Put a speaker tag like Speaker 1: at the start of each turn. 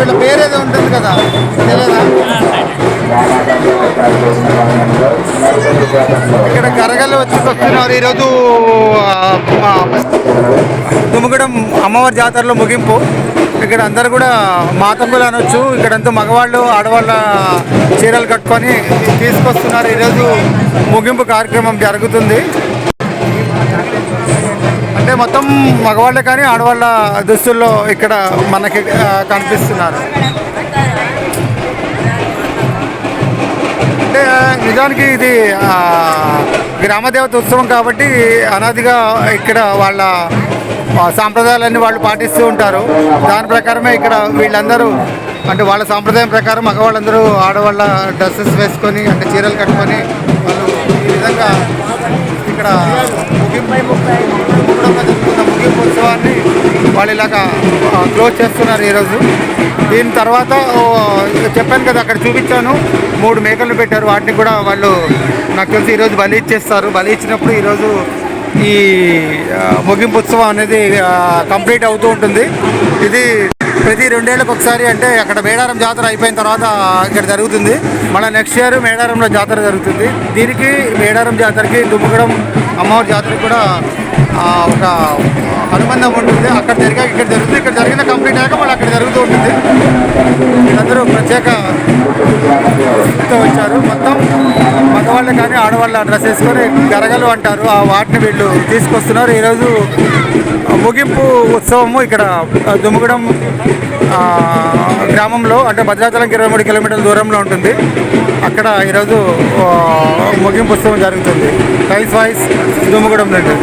Speaker 1: వీళ్ళ పేరు ఏదో ఉంటుంది కదా తెలియదా ఇక్కడ కరగలు వచ్చి వస్తున్నారు. ఈరోజు ఆ, అమ్మవారి జాతరలో ముగింపు. ఇక్కడ అందరు కూడా మాతంగులు అనొచ్చు. ఇక్కడంతా మగవాళ్ళు ఆడవాళ్ళ చీరలు కట్టుకొని తీసుకొస్తున్నారు. ఈరోజు ముగింపు కార్యక్రమం జరుగుతుంది. అంటే మొత్తం మగవాళ్ళే కానీ ఆడవాళ్ళ దుస్తుల్లో ఇక్కడ మనకి కనిపిస్తున్నారు. అంటే నిజానికి ఇది గ్రామదేవత ఉత్సవం కాబట్టి అనాదిగా ఇక్కడ వాళ్ళ సాంప్రదాయాలన్నీ వాళ్ళు పాటిస్తూ ఉంటారు. దాని ప్రకారమే ఇక్కడ వీళ్ళందరూ అంటే వాళ్ళ సాంప్రదాయం ప్రకారం మగవాళ్ళందరూ ఆడవాళ్ళ డ్రెస్సెస్ వేసుకొని అంటే చీరలు కట్టుకొని వాళ్ళు ఈ విధంగా ఇక్కడ ముగింపు కుటుంబంలో ముగింపు ఉత్సవాన్ని వాళ్ళు ఇలాగా క్లోజ్ చేస్తున్నారు ఈరోజు. దీని తర్వాత చెప్పాను కదా అక్కడ చూపించాను. మూడు మేకలు పెట్టారు. వాటిని కూడా వాళ్ళు నాకు తెలిసి ఈరోజు బలి ఇచ్చేస్తారు. బలి ఇచ్చినప్పుడు ఈరోజు ఈ ముగింపు ఉత్సవం అనేది కంప్లీట్ అవుతూ ఉంటుంది. ఇది ప్రతి రెండేళ్ళకి ఒకసారి అంటే అక్కడ మేడారం జాతర అయిపోయిన తర్వాత ఇక్కడ జరుగుతుంది. మళ్ళీ నెక్స్ట్ ఇయర్ మేడారంలో జాతర జరుగుతుంది. దీనికి మేడారం జాతరకి దుమ్మగడం అమ్మవారి జాతరకి కూడా ఒక అనుబంధం ఉంటుంది. అక్కడ జరిగాక ఇక్కడ జరుగుతుంది. ఇక్కడ జరిగిన కంప్లీట్ అయ్యాక మళ్ళీ అక్కడ జరుగుతూ ఉంటుంది. వీళ్ళందరూ ప్రత్యేక మగవాళ్ళు కానీ ఆడవాళ్ళు డ్రెస్ వేసుకొని గరగలు అంటారు. ఆ వాటిని వీళ్ళు తీసుకొస్తున్నారు. ఈరోజు ముగింపు ఉత్సవము ఇక్కడ దుమ్ముగడం గ్రామంలో అంటే భద్రాచలంకి ఇరవై మూడు కిలోమీటర్ల దూరంలో ఉంటుంది. అక్కడ ఈరోజు ముగింపు ఉత్సవం జరుగుతుంది. టైల్స్ వాయిస్ దుమ్ముగడం నుండి.